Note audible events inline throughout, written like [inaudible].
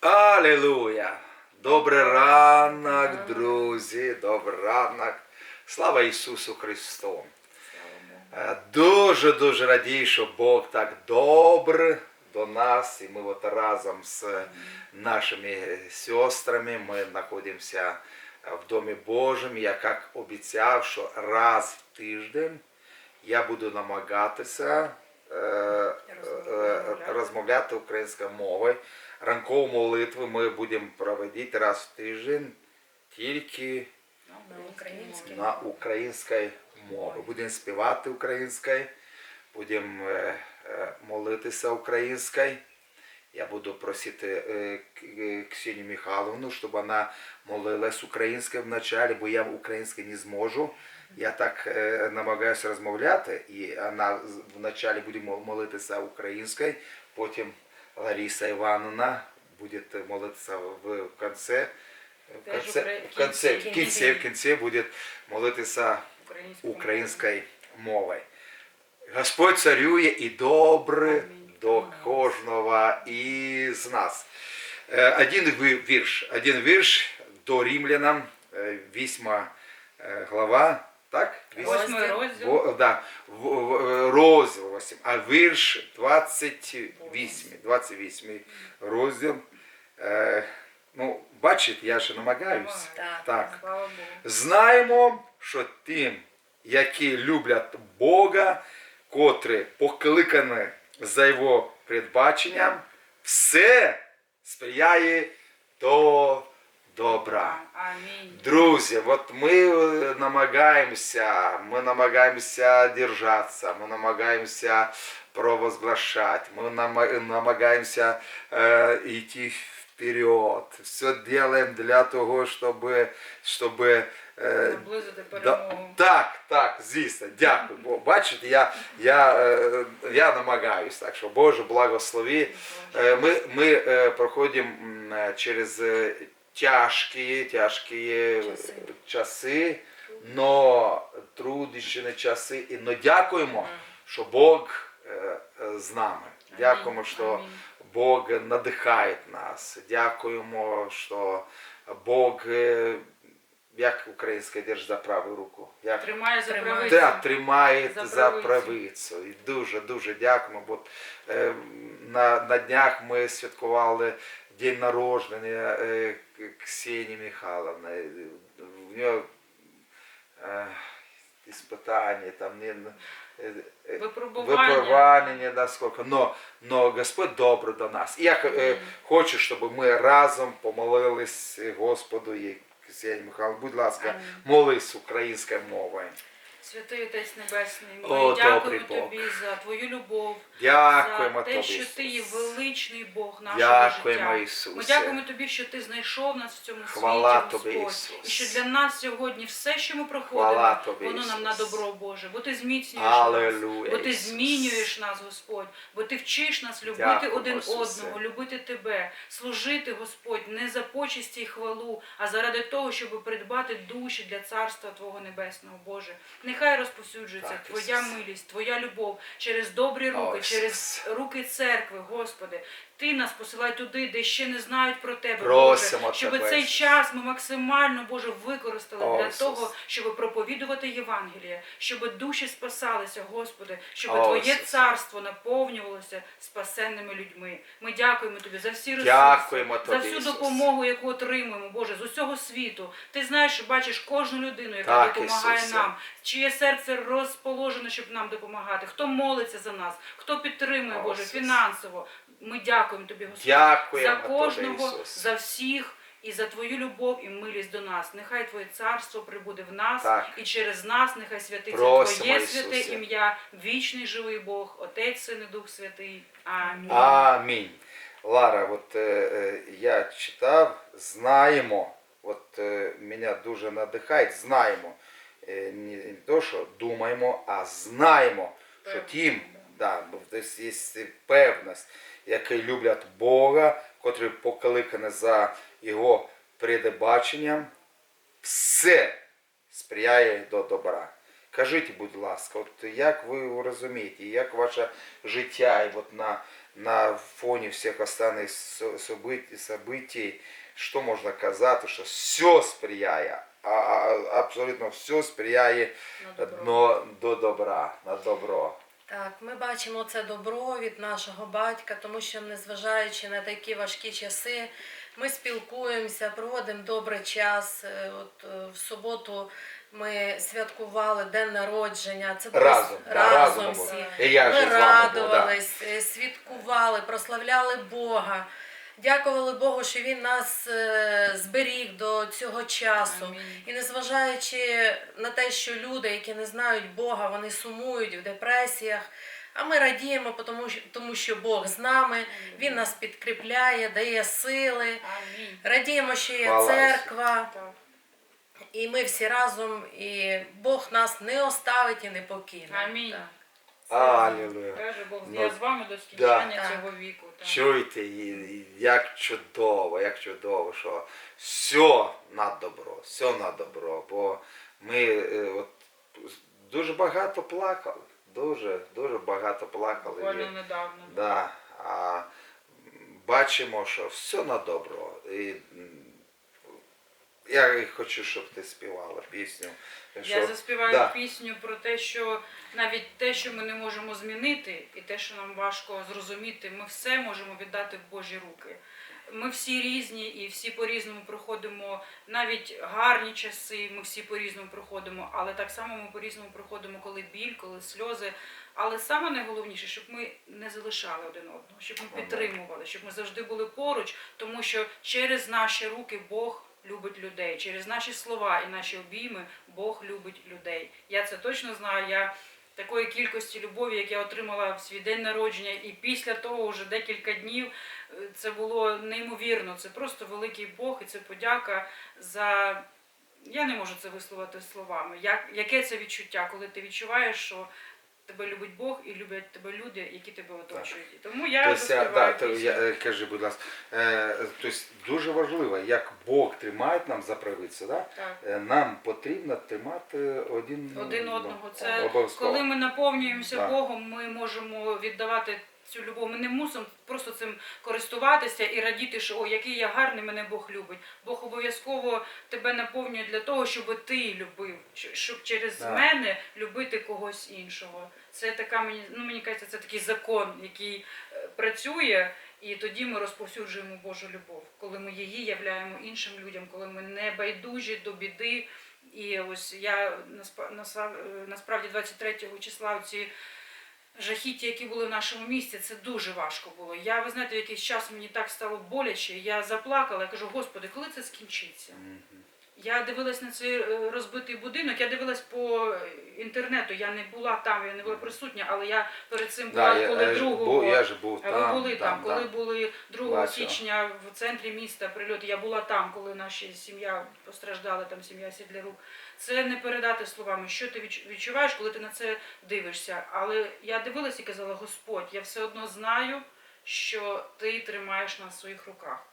Алілуя! Добрий ранок, друзі, добрий ранок. Слава Ісусу Христу! Е, Дуже дуже радію, що Бог так добр до нас, і ми от разом з нашими сестрами ми знаходимося в Домі Божому. Я як обіцяв, що раз в тиждень я буду намагатися е, е, розмовляти українською мовою. Ранкову молитву ми будемо проводити раз в тиждень тільки на українській мові. Будемо співати українською, будемо е, е, молитися українською. Я буду просити е, Ксенію Михайловну, щоб вона молилась українською вначалі, бо я українською не зможу. Я так намагаюся розмовляти, і вона вначалі буде молитися українською, потім Лариса Івановна буде молитися в кінці. В укра- в кінці, в кінці, в кінці буде молитися Українською. мовою. Господь царює і добре до кожного із нас. Е, Один вірш, один вірш до римлянам, е, вісьма е, глава, так? Восьмий розділ. Во- да, в- в- розділ 8, а вірш 28, 28 розділ. Е, ну, бачите, я ще намагаюсь. Так. Так. Знаємо, що тим, які люблять Бога, котрі покликані за Його передбаченням, все сприяє до добра. Амінь. Друзі, от ми е, намагаємося, ми намагаємося держатися, ми намагаємося провозглашати, ми нама- намагаємося е, йти вперед. Все делаем для того, щоб е, Наблизити Да, так, так, звісно, дякую. Бо бачите, я, я, е, я намагаюсь, так що Боже, благослови. Е, Ми, ми е, проходимо через тяжкі, тяжкі Часи. часи, но трудніші часи. І но дякуємо, що Бог е, е, з нами. Дякуємо, що Бог надихає нас. Дякуємо, що Бог, е, як українська держ за праву руку. Як Тримає за правицю. так, тримає За за правицю. правицю. І дуже дуже дякуємо. Бо е, на, на днях ми святкували день народження е, К- Ксенії Михайловни. В нього е, іспитання, там не. е, е, Випробування. Випробування. Но, но Господь добрий до нас. І я е, хочу, щоб ми разом помолились Господу і Ксенії Михайловні. Будь ласка, молись українською мовою. Святий Отець Небесний, ми О, дякуємо добрий Бог. тобі за твою любов, Дякуємо за те, тобі. що ти є величний Бог нашого Дякуємо, життя. Ісусе. Ми дякуємо тобі, що ти знайшов нас в цьому Хвала світі, тобі, Господь. Ісус. І що для нас сьогодні все, що ми Хвала проходимо, тобі, воно нам на добро Боже. Бо ти зміцнюєш нас, бо ти Ісус. змінюєш нас, Господь, бо ти вчиш нас любити Дякуємо, один Ісусе. одного, любити тебе, служити, Господь, не за почесті й хвалу, а заради того, щоб придбати душі для царства Твого Небесного, Боже. Нехай розповсюджується Так, Твоя милість, Твоя любов через добрі руки, О, через руки церкви, Господи. Ти нас посилай туди, де ще не знають про тебе, Просимо Боже, щоб Тебе, цей час ми максимально, Боже, використали О, для Ісусе. того, щоб проповідувати Євангеліє, щоб душі спасалися, Господи, щоб О, Твоє Ісусе. царство наповнювалося спасенними людьми. Ми дякуємо Тобі за всі ресурси, за всю Ісусе. допомогу, яку отримуємо, Боже, з усього світу. Ти знаєш, бачиш кожну людину, яка Так, допомагає Ісусе. нам, чиє серце розположено, щоб нам допомагати, хто молиться за нас, хто підтримує, О, Боже, Ісусе. фінансово. Ми дякуємо Тобі, Господь, Дякуємо за кожного, Ісус. за всіх. І за твою любов і милість до нас. Нехай Твоє царство прибуде в нас, Так. і через нас нехай святиться Просимо, Твоє святе ім'я, вічний живий Бог, Отець, Син і Дух Святий. Амінь. Амінь. Лара, от е, е, я читав, знаємо, от е, мене дуже надихає, знаємо. Е, не, не то, що думаємо, а знаємо, що тим, да, десь є певність, які люблять Бога, котрі покликані за Його передбаченням, все сприяє до добра. Кажіть, будь ласка, от як ви розумієте, як ваше життя і от на, на фоні всіх останніх со- событий, що можна казати, що все сприяє, а, а, абсолютно все сприяє На добро. но до добра, на добро. Так, ми бачимо це добро від нашого батька, тому що, незважаючи на такі важкі часи, ми спілкуємося, проводимо добрий час. Е, От е, в суботу ми святкували день народження. Це Разом, разом разом всі. І я ми був, да. радувались, е, святкували, прославляли Бога. Дякували Богу, що Він нас е, зберіг до цього часу. Амінь. І незважаючи на те, що люди, які не знають Бога, вони сумують в депресіях. А ми радіємо, тому що, тому що Бог з нами, Він нас підкріпляє, дає сили. Радіємо, що є церква, і ми всі разом, і Бог нас не оставить і не покине. Амінь. Алілуя. Каже Бог, Ну, я з вами до скінчення да. цього віку. так. І як чудово, як чудово, що все на добро, все на добро. Бо ми е, от, дуже багато плакали, дуже, дуже багато плакали. Буквально недавно. Да, а бачимо, що все на добро. І, я хочу, щоб ти співала пісню. Я заспіваю да. пісню про те, що навіть те, що ми не можемо змінити, і те, що нам важко зрозуміти, ми все можемо віддати в Божі руки. Ми всі різні і всі по-різному проходимо навіть гарні часи, ми всі по-різному проходимо, але так само ми по-різному проходимо, коли біль, коли сльози. Але саме найголовніше, щоб ми не залишали один одного, щоб ми підтримували, щоб ми завжди були поруч, тому що через наші руки Бог любить людей, через наші слова і наші обійми Бог любить людей. Я це точно знаю. Я такої кількості любові, як я отримала в свій день народження, і після того вже декілька днів е, це було неймовірно. Це просто великий Бог, і це подяка за. Я не можу це висловити словами. Як, яке це відчуття, коли ти відчуваєш, що тебе любить Бог і люблять тебе люди, які тебе оточують. І Тому я Тобто, заспіваю да, то, пісню. я, е, кажи, будь ласка, е, тобто дуже важливо, як Бог тримає нам за правицю, да? Так. Е, нам потрібно тримати один, один одного. Це обов'язково. коли ми наповнюємося Так. Богом, ми можемо віддавати цю любов. Ми не мусимо просто цим користуватися і радіти, що о, який я гарний, мене Бог любить. Бог обов'язково тебе наповнює для того, щоб ти любив, щоб через Так. мене любити когось іншого. Це така мені, ну мені кажеться, це такий закон, який е, працює. І тоді ми розповсюджуємо Божу любов, коли ми її являємо іншим людям, коли ми не байдужі до біди. І ось я насправді 23 числа ці жахіття, які були в нашому місті, це дуже важко було. Я, ви знаєте, в якийсь час мені так стало боляче, я заплакала, я кажу, Господи, коли це скінчиться? Я дивилась на цей е, розбитий будинок, я дивилась по інтернету, я не була там, я не була присутня, але я перед цим була, Да, коли е, ж другого. був, я ж був А там. були там, коли да. були 2 Бачила. січня в центрі міста прильот. Я була там, коли наша сім'я постраждала, там сім'я Сідлярук. Це не передати словами, що ти відчуваєш, коли ти на це дивишся. Але я дивилася і казала, Господь, я все одно знаю, що ти тримаєш нас в своїх руках,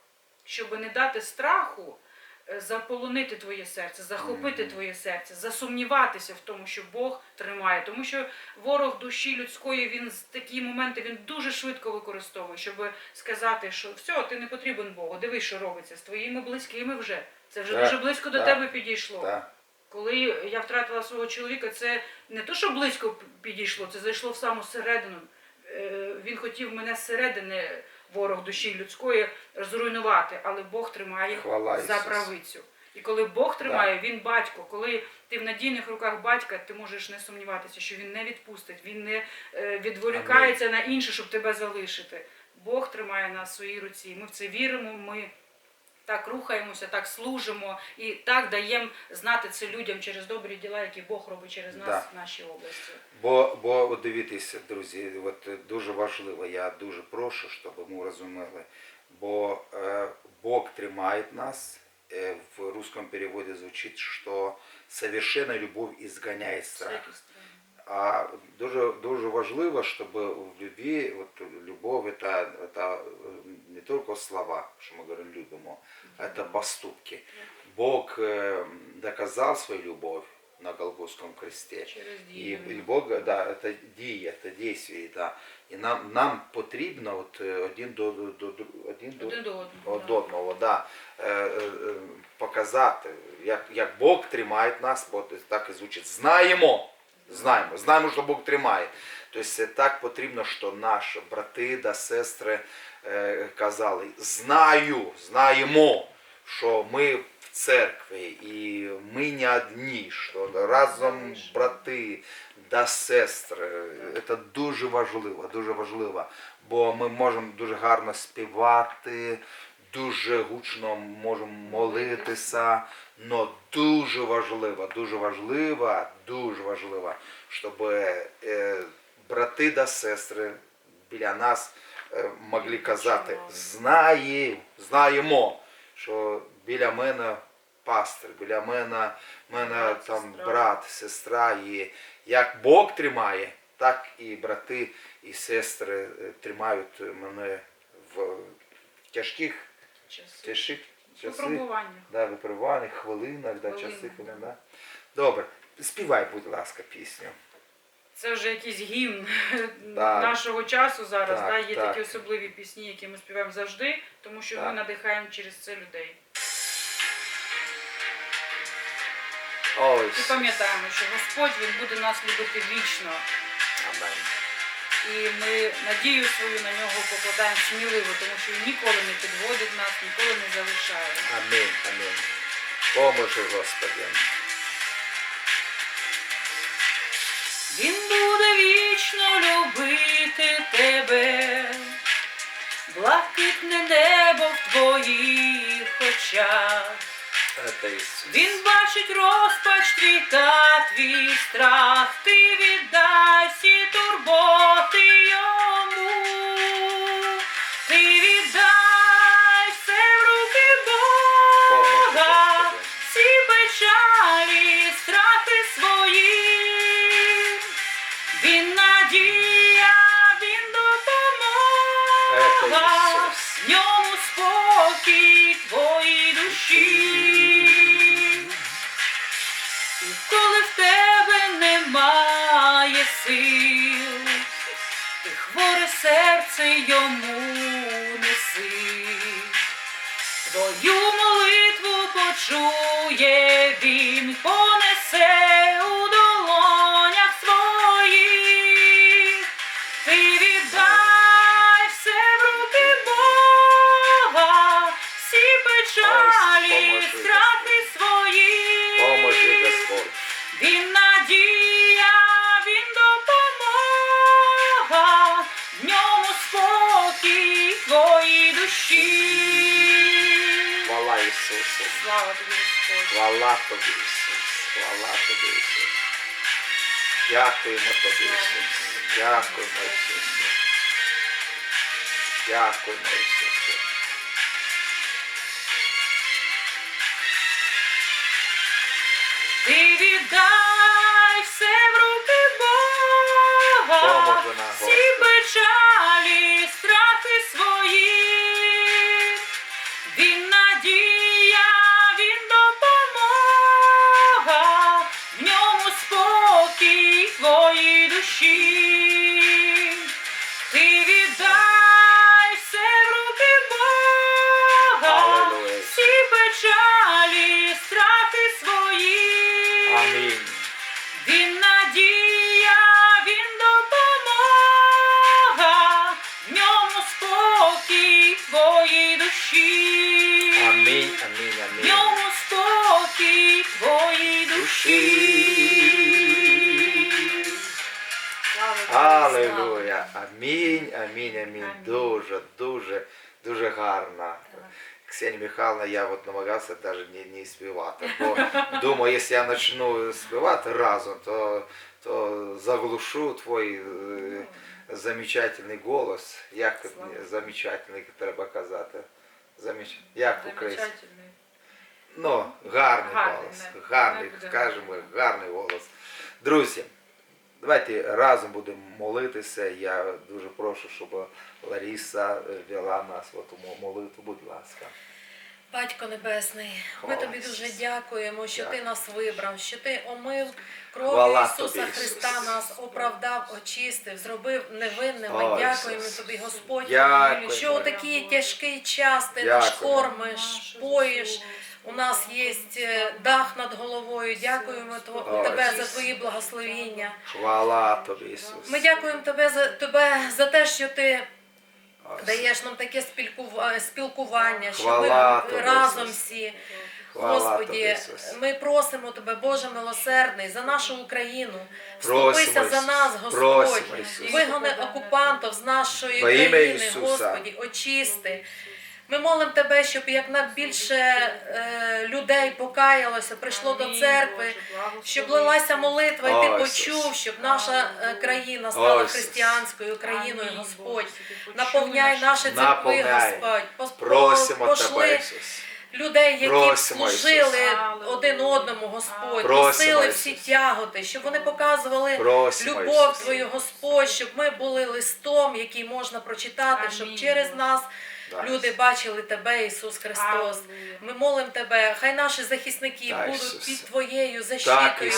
щоб не дати страху. Заполонити твоє серце, захопити твоє серце, засумніватися в тому, що Бог тримає, тому що ворог душі людської він з такі моменти він дуже швидко використовує, щоб сказати, що все, ти не потрібен Богу. Дивись, що робиться з твоїми близькими вже. Це вже Так, дуже близько до тебе підійшло. Да. Коли я втратила свого чоловіка, це не то, що близько підійшло, це зайшло в саму середину. Е, Він хотів мене зсередини, ворог душі людської, зруйнувати, але Бог тримає Хвала за правицю. І коли Бог тримає, він батько. Коли ти в надійних руках батька, ти можеш не сумніватися, що він не відпустить, він не відволікається відволікається на інше, щоб тебе залишити. Бог тримає нас в своїй руці. Ми в це віримо. Ми так рухаємося, так служимо і так даємо знати це людям через добрі діла, які Бог робить через нас Да. в нашій області. Бо, бо от дивіться, друзі, от дуже важливо, я дуже прошу, щоб ми розуміли, бо е, Бог тримає нас. Е, в русском переводе звучить, що совершенна любов ізганяє страх. Всякі сторони. А дуже, дуже важливо, щоб в любви, от любов это, это не только слова, что мы говорим любимо, это поступки. Бог э, доказал свою любовь на Голгофском кресте. Через І, дію. і Бог, да, це дія, це дійство, да. І нам, нам потрібно от, е, один до, до, до, до- один до, Один до одного. од да. одного, да, е, е, е, показати, як, як Бог тримає нас, бо так і звучить. Знаємо, знаємо, знаємо, що Бог тримає. Тобто так потрібно, що наші брати та сестри е, казали, знаю, знаємо, що ми в церкві і ми не одні, що разом брати та сестри. Це дуже важливо, дуже важливо, бо ми можемо дуже гарно співати, дуже гучно можемо молитися, але дуже важливо, дуже важливо, дуже важливо, щоб е, брати та сестри біля нас е, могли казати, знає, знаємо, що біля мене пастир, біля мене, мене там брат, сестра є. Як Бог тримає, так і брати і сестри е, тримають мене в тяжких, тяжких часи, Випробування. да, випробувальних хвилинах, да, часи, да. Добре, співай, будь ласка, пісню. Це вже якийсь гімн [laughs] Так. нашого часу зараз. Так, да? Є так. такі особливі пісні, які ми співаємо завжди, тому що ми надихаємо через це людей. Ой, І пам'ятаємо, що Господь Він буде нас любити вічно. Амен. І ми надію свою на нього покладаємо сміливо, тому що він ніколи не підводить нас, ніколи не залишає. Амінь, амінь. Поможи, Господи. Він буде вічно любити тебе, блакитне небо в твоїх очах. Він бачить розпач твій та твій страх, ти віддай всі турботи йому, Твою молитву почує він, Ісусу. Слава тобі, Господь. Хвала тобі, Ісус. Хвала тобі, Ісус. Дякуємо тобі, Ісус. Дякуємо, Ісусу. Дякуємо, Ісусу. Ти віддай все в руки Бога, нам, всі Господи. печалі, страхи свої. Аллилуйя. Амінь, амінь, амінь. Амінь. Дуже, дуже, дуже гарно. слава. Ксенія Михайловна, я от намагався навіть не, не співати. Бо думаю, якщо я почну співати разом, то, то заглушу твій е, замечательний голос. Як Слава. замечательний треба казати? Заміч... Як українською? Замечательний. Ну, гарний, Гарний, голос. не- Гарний, не буде скажімо, гарний. гарний голос. Друзі, Давайте разом будемо молитися. Я дуже прошу, щоб Лариса е, вела нас в цю молитву, будь ласка. Батько Небесний, ми тобі дуже дякуємо, що ти нас вибрав, що ти омив кров'ю Ісуса. Христа, нас оправдав, очистив, зробив невинними. Дякуємо тобі, Господь, що у такий тяжкий час ти нас кормиш, поїш. У нас є е, дах над головою. Дякуємо тебе за твої благословіння. Хвала тобі, Ісус. Ми дякуємо тебе за тебе за те, що ти даєш нам таке спілкува- спілкування, що ми разом всі. Господі, ми просимо тебе, Боже милосердний, за нашу Україну. Вступися за нас, Господь. Вигони окупантів з нашої країни, Господі, очисти. Ми молимо тебе, щоб якнайбільше е, людей покаялося, прийшло до церкви, Боже, щоб лилася молитва, і ти почув, щоб наша е, країна стала християнською країною, Амінь, Господь. Боже, Наповняй наш наші церкви, Господь. Просимо пошли тебе, Ісус. людей, які Просимо, служили Ісус. один одному, Господь, Просимо, носили всі тяготи, щоб вони показували Просимо, любов Ісус. Твою, Господь, щоб ми були листом, який можна прочитати, щоб через нас люди бачили Тебе, Ісус Христос. Ми молимо Тебе, хай наші захисники Так, будуть Ісусе. під Твоєю защитою.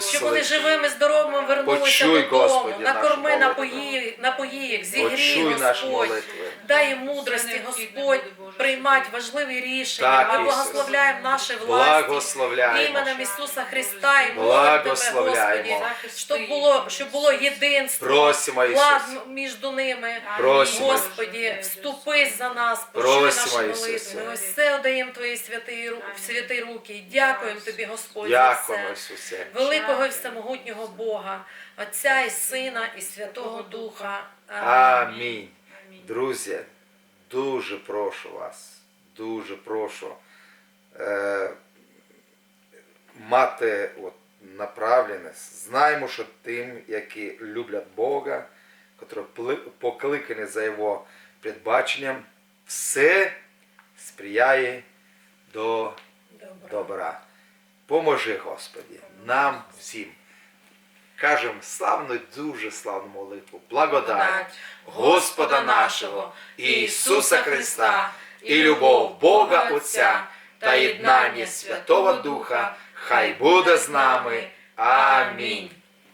Щоб вони живими, здоровими вернулися Почуй, додому, Господи, накорми, напої, напої їх, зігрій, Почуй Господь. Дай їм мудрості, Господь, приймати важливі рішення. Так, Ми благословляємо наші власті. Іменем Ісуса Христа і молимо Тебе, Господі, щоб було, щоб було єдинство, Просимо, Ісус. лад між ними. Просимо, Господі, вступись за нас, почуй наші молитви. Ось все одаємо Твої святі, святі руки. І Дякуємо Тобі, Господь, за все. Великого і всемогутнього Бога, Отця і Сина, і Святого Духа. Амінь. Амінь. Друзі, дуже прошу вас, дуже прошу е, мати от, направленість. Знаємо, що тим, які люблять Бога, котрі пли- покликані за Його передбаченням, все сприяє до Добре. добра. Поможи, Господі, нам всім. Кажемо славну, дуже славну молитву. Благодать Господа нашого, Ісуса Христа, і любов Бога Отця та єднання Святого Духа, хай буде з нами. Амінь.